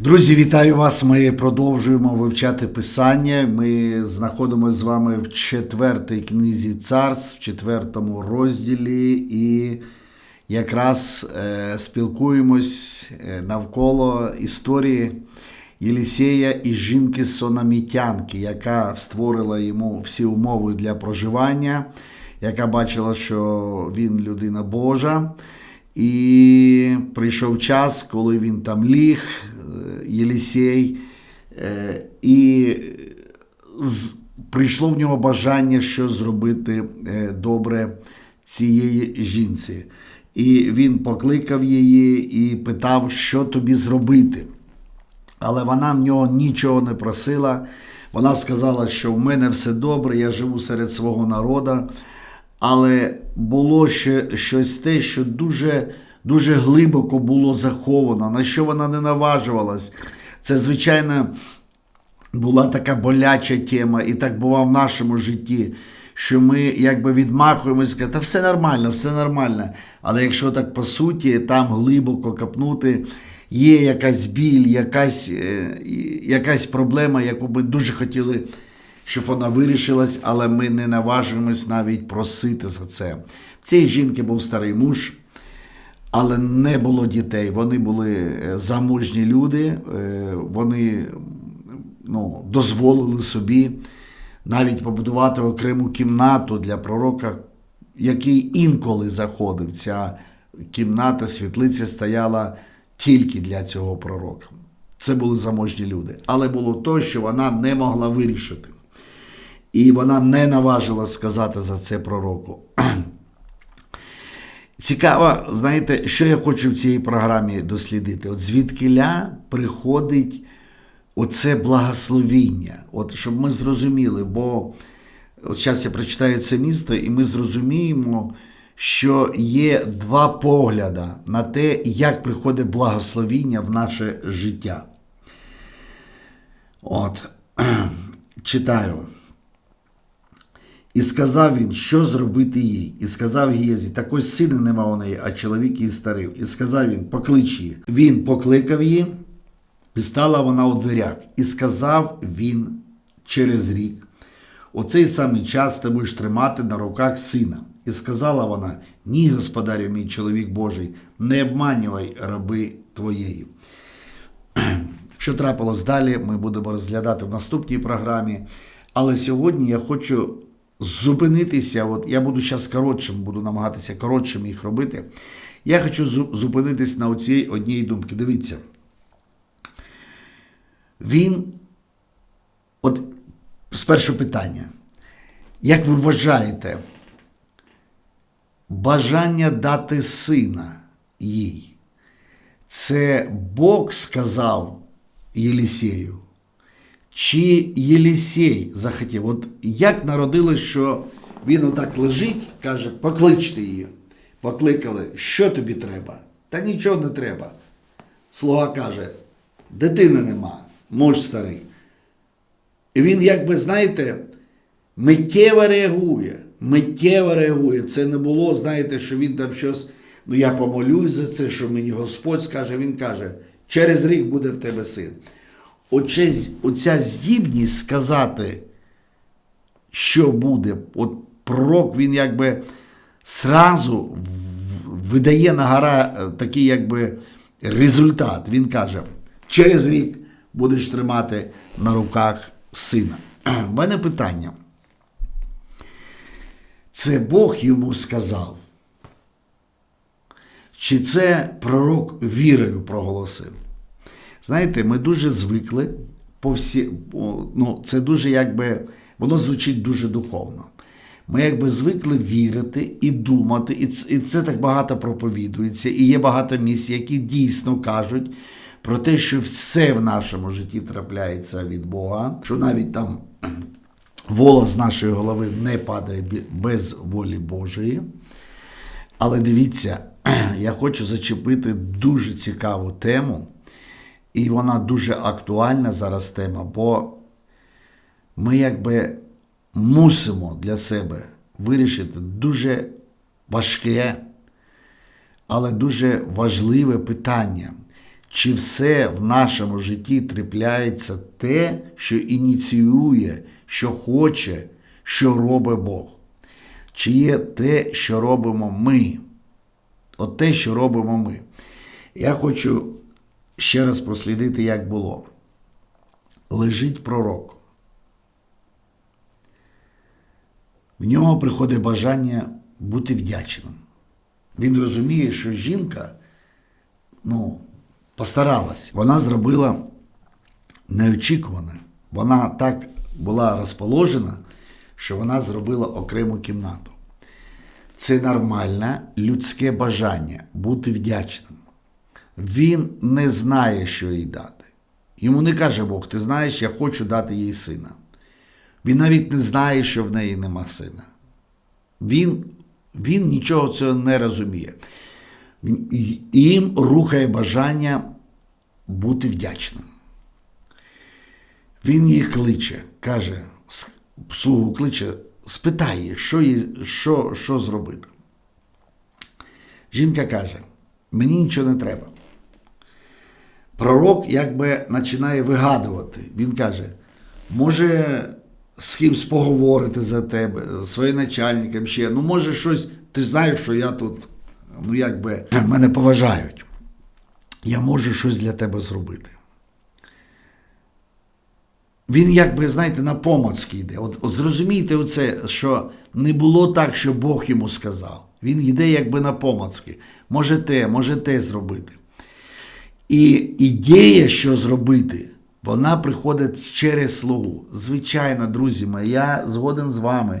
Друзі, вітаю вас! Ми продовжуємо вивчати Писання. Ми знаходимося з вами в четвертій книзі царств, в четвертому розділі, і якраз е, спілкуємось е, навколо історії Єлісея і жінки Сономітянки, яка створила йому всі умови для проживання, яка бачила, що він людина Божа. І прийшов час, коли він там ліг, е, Єлісей, е, і прийшло в нього бажання, що зробити е, добре цієї жінці. І він покликав її і питав, що тобі зробити. Але вона в нього нічого не просила. Вона сказала, що в мене все добре, я живу серед свого народу. Але було ще щось те, що дуже, дуже глибоко було заховано, на що вона не наважувалась. Це, звичайно, була така боляча тема, і так буває в нашому житті, що ми якби відмахуємося, кажемо, та все нормально, все нормально. Але якщо так по суті, там глибоко копнути, є якась біль, якась, е, якась проблема, яку ми дуже хотіли, щоб вона вирішилась, але ми не наважуємось навіть просити за це. Цій жінки був старий муж. Але не було дітей. Вони були е, замужні люди, е, вони ну, дозволили собі навіть побудувати окрему кімнату для пророка, який інколи заходив. Ця кімната, світлиця стояла тільки для цього пророка. Це були заможні люди. Але було то, що вона не могла вирішити. І вона не наважила сказати за це пророку. Цікаво, знаєте, що я хочу в цій програмі дослідити? От звідкиля приходить оце благословіння, от щоб ми зрозуміли, бо от зараз я прочитаю це місто, і ми зрозуміємо, що є два погляди на те, як приходить благословіння в наше життя. От, читаю. І сказав він, що зробити їй. І сказав Гієзі, так ось сина нема у неї, а чоловік її старив. І сказав він, поклич її. Він покликав її, і стала вона у дверях. І сказав він через рік, у цей самий час ти будеш тримати на руках сина. І сказала вона: Ні, господарю, мій чоловік Божий, не обманювай раби твоєї. Що трапилось далі, ми будемо розглядати в наступній програмі. Але сьогодні я хочу зупинитися. От я буду зараз коротшим, буду намагатися коротшим їх робити. Я хочу зу- зупинитись на оцій одній думці. Дивіться. Він, от спершу питання. Як ви вважаєте, бажання дати сина їй? Це Бог сказав Єлісею? Чи Єлісей захотів? От як народилось, що він отак лежить, каже, покличте її. Покликали, що тобі треба? Та нічого не треба. Слуга каже, дитини нема, муж старий. І він, якби, знаєте, миттєво реагує. Миттєво реагує. Це не було, знаєте, що він там щось, ну я помолюсь за це, що мені Господь скаже. Він каже, через рік буде в тебе син. Оця здібність сказати, що буде, от пророк, він якби сразу видає на гора е, такий якби результат. Він каже, через рік будеш тримати на руках сина. У мене питання. Це Бог йому сказав? Чи це пророк вірою проголосив? Знаєте, ми дуже звикли по всі, ну, це дуже якби, воно звучить дуже духовно. Ми якби звикли вірити і думати, і це, і це так багато проповідується, і є багато місць, які дійсно кажуть про те, що все в нашому житті трапляється від Бога, що навіть там волос нашої голови не падає без волі Божої. Але дивіться, я хочу зачепити дуже цікаву тему, і вона дуже актуальна зараз тема, бо ми якби мусимо для себе вирішити дуже важке, але дуже важливе питання. чи все в нашому житті трапляється те, що ініціює, що хоче, що робить Бог? Чи є те, що робимо ми? От те, що робимо ми. Я хочу ще раз прослідити, як було. Лежить пророк. В нього приходить бажання бути вдячним. Він розуміє, що жінка ну, постаралась. Вона зробила неочікуване. Вона так була розположена, що вона зробила окрему кімнату. Це нормальне людське бажання бути вдячним. Він не знає, що їй дати. Йому не каже Бог, ти знаєш, я хочу дати їй сина. Він навіть не знає, що в неї нема сина. Він, він нічого цього не розуміє. Їм рухає бажання бути вдячним. Він її кличе, каже, слугу кличе, спитає, що, їй, що, що зробити. Жінка каже: мені нічого не треба. Пророк якби починає вигадувати. Він каже, може, з кимсь поговорити за тебе, своїм начальником ще. Ну, може, щось, ти знаєш, що я тут, ну, якби, мене поважають. Я можу щось для тебе зробити. Він, якби, знаєте, на помацьки йде. От, от зрозумійте оце, що не було так, що Бог йому сказав. Він йде якби на помацьки. Може те, може те зробити. І ідея, що зробити, вона приходить через слугу. Звичайно, друзі мої, я згоден з вами,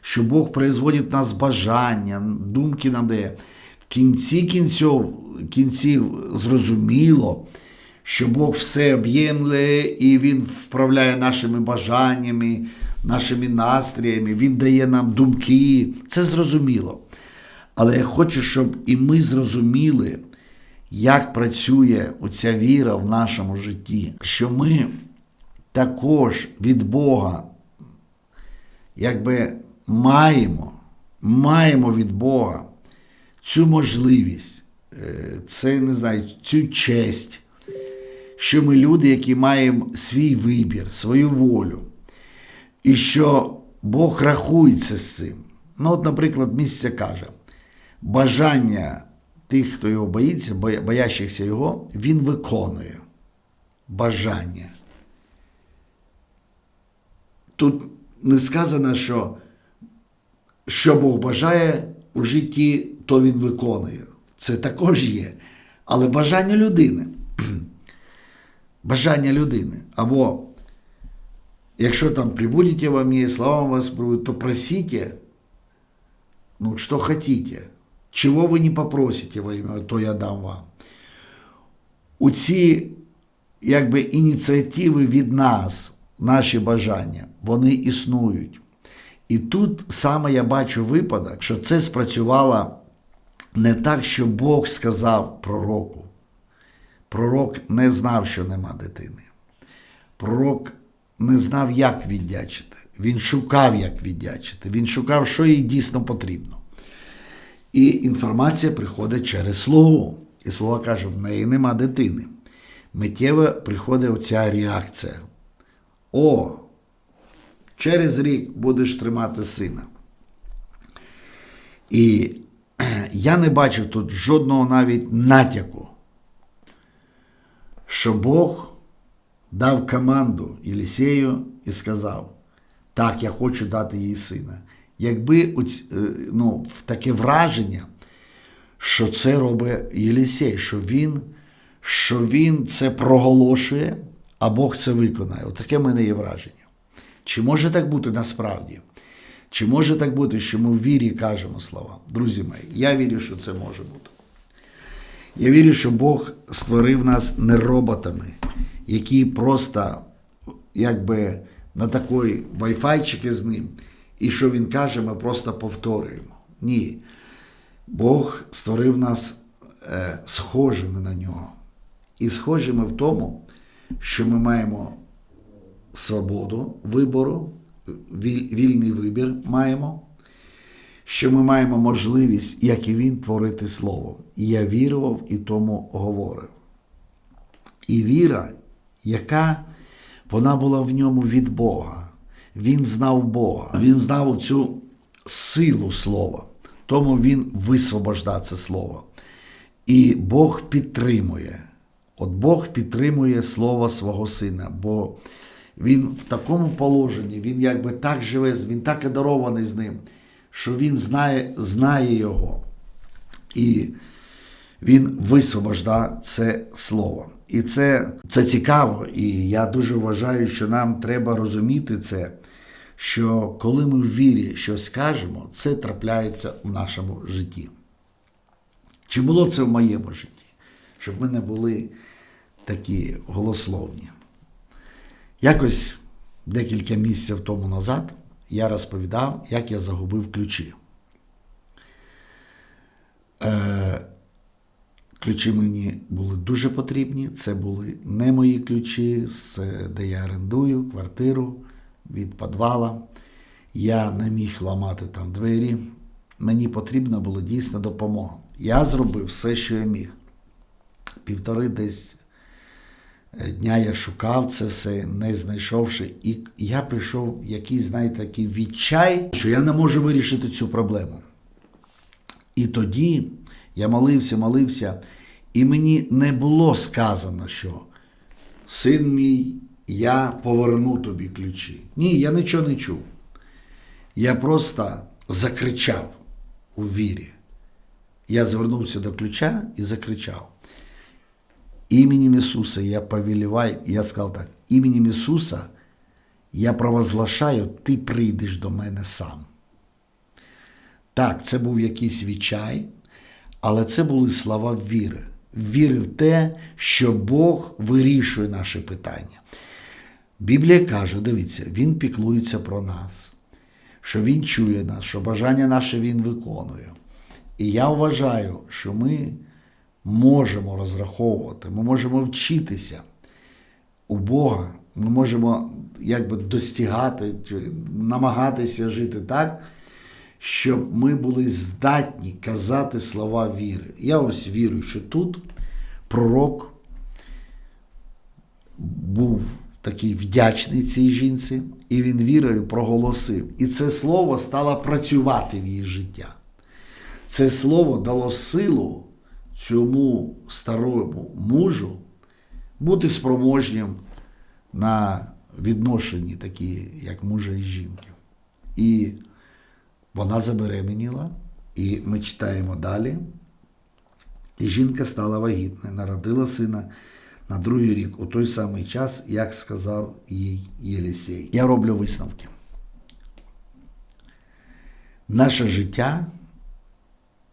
що Бог производить нас бажання, думки нам дає. В кінці кінців, кінців зрозуміло, що Бог все об'ємле і Він вправляє нашими бажаннями, нашими настріями, Він дає нам думки. Це зрозуміло. Але я хочу, щоб і ми зрозуміли, як працює оця віра в нашому житті, що ми також від Бога якби маємо, маємо від Бога цю можливість, е, це не знаю, цю честь, що ми люди, які маємо свій вибір, свою волю, і що Бог рахується з цим. Ну, от, наприклад, місце каже, бажання тих, хто його боїться, боящихся його, він виконує бажання. Тут не сказано, що що Бог бажає у житті, то він виконує. Це також є. Але бажання людини. Бажання людини. Або, якщо там прибудете во мне, слава вас будет, то просите, ну, что хотите. Чого ви не попросите то я дам вам. У ці якби, ініціативи від нас, наші бажання, вони існують. І тут саме я бачу випадок, що це спрацювало не так, що Бог сказав пророку. Пророк не знав, що нема дитини. Пророк не знав, як віддячити. Він шукав, як віддячити. Він шукав, що їй дійсно потрібно. І інформація приходить через слугу. І слуга каже, в неї нема дитини. Миттєво приходить оця реакція. О, через рік будеш тримати сина. І я не бачу тут жодного навіть натяку, що Бог дав команду Єлісею і сказав: так, я хочу дати їй сина якби ну, таке враження, що це робить Єлісей, що він що він це проголошує, а Бог це виконає. Отаке в мене є враження. Чи може так бути насправді? Чи може так бути, що ми в вірі кажемо слова? Друзі мої, я вірю, що це може бути. Я вірю, що Бог створив нас не роботами, які просто якби на такий вайфайчик з ним і що він каже, ми просто повторюємо. Ні. Бог створив нас е, схожими на нього. І схожими в тому, що ми маємо свободу вибору, віль, вільний вибір маємо, що ми маємо можливість, як і він, творити слово. І я вірував і тому говорив. І віра, яка вона була в ньому від Бога. Він знав Бога, він знав цю силу слова, тому він висвобождав це слово. І Бог підтримує. От Бог підтримує слово свого сина, бо він в такому положенні, він якби так живе, він так одарований з ним, що він знає, знає його. І він висвобождає це слово. І це, це цікаво. І я дуже вважаю, що нам треба розуміти це, що коли ми в вірі щось кажемо, це трапляється в нашому житті. Чи було це в моєму житті? Щоб ми не були такі голословні. Якось декілька місяців тому назад я розповідав, як я загубив ключі. Е, ключі мені були дуже потрібні. Це були не мої ключі, де я орендую квартиру від підвала. Я не міг ламати там двері. Мені потрібна була дійсна допомога. Я зробив все, що я міг. Півтори десь е, дня я шукав це все, не знайшовши. І я прийшов якийсь, знаєте, такий відчай, що я не можу вирішити цю проблему. І тоді я молився, молився, і мені не було сказано, що син мій, я поверну тобі ключі. Ні, я нічого не чув. Я просто закричав у вірі. Я звернувся до ключа і закричав. Іменем Ісуса я повеліваю, я сказав так, іменем Ісуса я провозглашаю, ти прийдеш до мене сам. Так, це був якийсь відчай, але це були слова віри. Віри в те, що Бог вирішує наші питання. Біблія каже: дивіться, Він піклується про нас, що Він чує нас, що бажання наше Він виконує. І я вважаю, що ми можемо розраховувати, ми можемо вчитися у Бога, ми можемо якби достигати, намагатися жити так, щоб ми були здатні казати слова віри. Я ось вірю, що тут пророк був такий вдячний цій жінці, і він вірою проголосив. І це слово стало працювати в її життя. Це слово дало силу цьому старому мужу бути спроможнім на відношенні, такі, як мужа і жінки. І вона забеременіла, і ми читаємо далі. І жінка стала вагітною, народила сина на другий рік, у той самий час, як сказав їй Єлісей. Я роблю висновки. Наше життя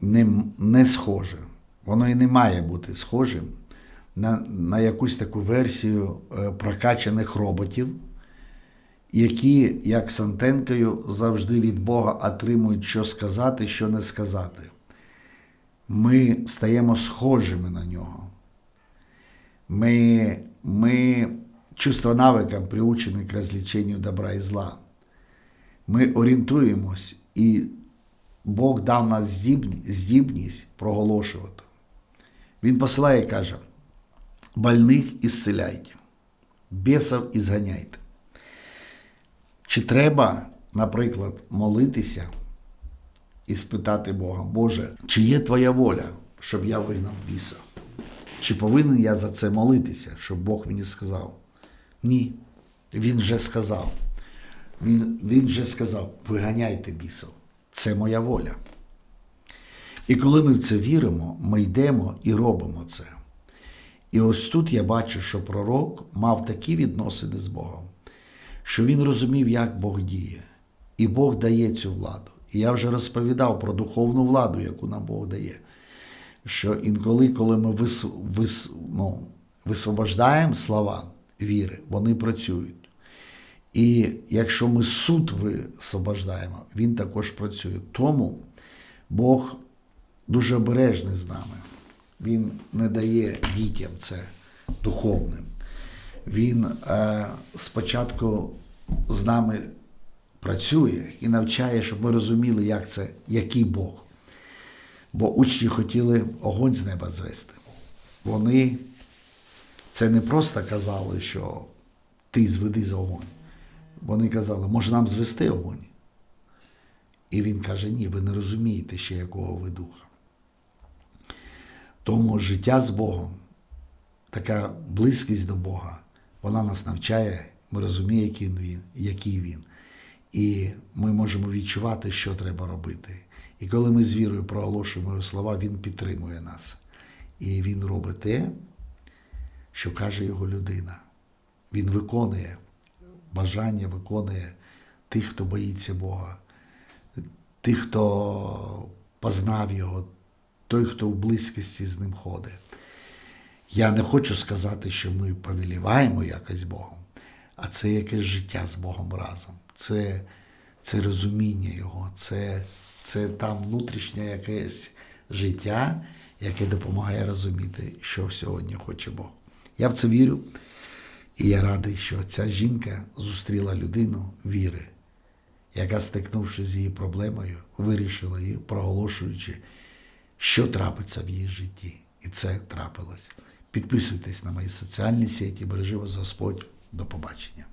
не, не схоже. Воно і не має бути схожим на, на якусь таку версію е, прокачаних роботів, які, як з антенкою, завжди від Бога отримують, що сказати, що не сказати. Ми стаємо схожими на нього. Ми, мы чувство навикам приучені к розліченню добра і зла. Ми орієнтуємось, і Бог дав нас здібність проголошувати. Він посилає і каже: больних ісцеляйте, бісів ізганяйте. Чи треба, наприклад, молитися і спитати Бога, Боже, чи є Твоя воля, щоб я вигнав біса? Чи повинен я за це молитися, щоб Бог мені сказав? Ні. Він вже сказав. Він він вже сказав: виганяйте бісов. Це моя воля. І коли ми в це віримо, ми йдемо і робимо це. І ось тут я бачу, що пророк мав такі відносини з Богом, що він розумів, як Бог діє. І Бог дає цю владу. І я вже розповідав про духовну владу, яку нам Бог дає. Що інколи, коли ми вис, вис, ну, висвобождаємо слова віри, вони працюють. І якщо ми суд висвобождаємо, він також працює. Тому Бог дуже обережний з нами. Він не дає дітям це духовним. Він е, спочатку з нами працює і навчає, щоб ми розуміли, як це, який Бог. Бо учні хотіли огонь з неба звести. Вони це не просто казали, що ти зведи за огонь. Вони казали, може нам звести огонь? І він каже: ні, ви не розумієте ще, якого ви духа. Тому життя з Богом, така близькість до Бога, вона нас навчає, ми розуміємо, який він, який він. І ми можемо відчувати, що треба робити. І коли ми з вірою проголошуємо слова, він підтримує нас. І він робить те, що каже його людина. Він виконує бажання, виконує тих, хто боїться Бога, тих, хто познав його, той, хто в близькості з ним ходить. Я не хочу сказати, що ми повеліваємо якось Богом, а це якесь життя з Богом разом. Це, це розуміння Його, це, це там внутрішнє якесь життя, яке допомагає розуміти, що сьогодні хоче Бог. Я в це вірю, і я радий, що ця жінка зустріла людину віри, яка, стикнувши з її проблемою, вирішила її, проголошуючи, що трапиться в її житті. І це трапилось. Підписуйтесь на мої соціальні сеті, бережи вас Господь. До побачення.